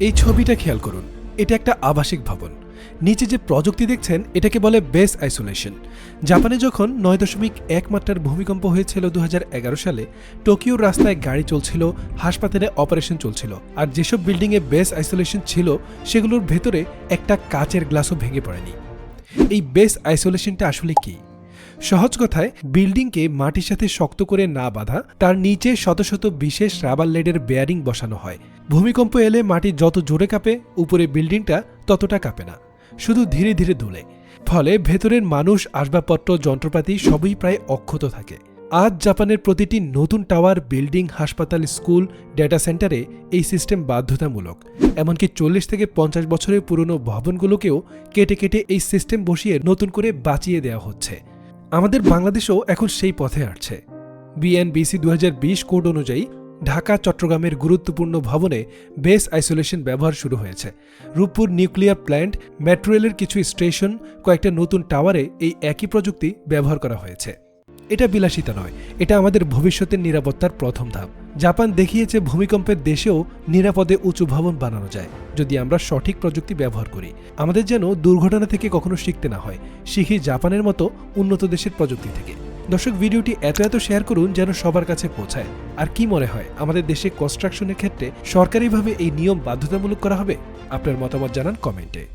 এই ছবিটা খেয়াল করুন, এটা একটা আবাসিক ভবন। নিচে যে প্রযুক্তি দেখছেন, এটাকে বলে বেস আইসোলেশন। জাপানে যখন নয় দশমিক এক মাত্রার ভূমিকম্প হয়েছিল দু হাজার এগারো সালে, টোকিওর রাস্তায় গাড়ি চলছিল, হাসপাতালে অপারেশন চলছিল। আর যেসব বিল্ডিংয়ে বেস আইসোলেশন ছিল, সেগুলোর ভেতরে একটা কাচের গ্লাসও ভেঙে পড়েনি। এই বেস আইসোলেশনটা আসলে কি? সহজ কথায়, বিল্ডিংকে মাটির সাথে শক্ত করে না বাঁধা, তার নিচে শত শত বিশেষ রাবার লেডের বেয়ারিং বসানো হয়। ভূমিকম্প এলে মাটি যত জোরে কাঁপে, উপরে বিল্ডিংটা ততটা কাঁপে না, শুধু ধীরে ধীরে দুলে। ফলে ভেতরের মানুষ, আসবাবপত্র, যন্ত্রপাতি সবই প্রায় অক্ষত থাকে। আজ জাপানের প্রতিটি নতুন টাওয়ার, বিল্ডিং, হাসপাতাল, স্কুল, ডেটা সেন্টারে এই সিস্টেম বাধ্যতামূলক। এমনকি চল্লিশ থেকে পঞ্চাশ বছরের পুরনো ভবনগুলোকেও কেটে কেটে এই সিস্টেম বসিয়ে নতুন করে বাঁচিয়ে দেওয়া হচ্ছে। আমাদের বাংলাদেশও এখন সেই পথে আসছে। বিএনবিসি দু হাজার বিশ কোড অনুযায়ী ঢাকা, চট্টগ্রামের গুরুত্বপূর্ণ ভবনে বেস আইসোলেশন ব্যবহার শুরু হয়েছে। রূপপুর নিউক্লিয়ার প্ল্যান্ট, মেট্রো রেলের কিছু স্টেশন, কয়েকটা নতুন টাওয়ারে এই একই প্রযুক্তি ব্যবহার করা হয়েছে। এটা বিলাসিতা নয়, এটা আমাদের ভবিষ্যতের নিরাপত্তার প্রথম ধাপ। জাপান দেখিয়েছে ভূমিকম্পের দেশেও নিরাপদে উঁচু ভবন বানানো যায়, যদি আমরা সঠিক প্রযুক্তি ব্যবহার করি। আমাদের যেন দুর্ঘটনা থেকে কখনো শিখতে না হয়, শিখি জাপানের মতো উন্নত দেশের প্রযুক্তি থেকে। দর্শক, ভিডিওটি এত এত শেয়ার করুন যেন সবার কাছে পৌঁছায়। আর কি মনে হয়, আমাদের দেশে কনস্ট্রাকশনের ক্ষেত্রে সরকারিভাবে এই নিয়ম বাধ্যতামূলক করা হবে? আপনার মতামত জানান কমেন্টে।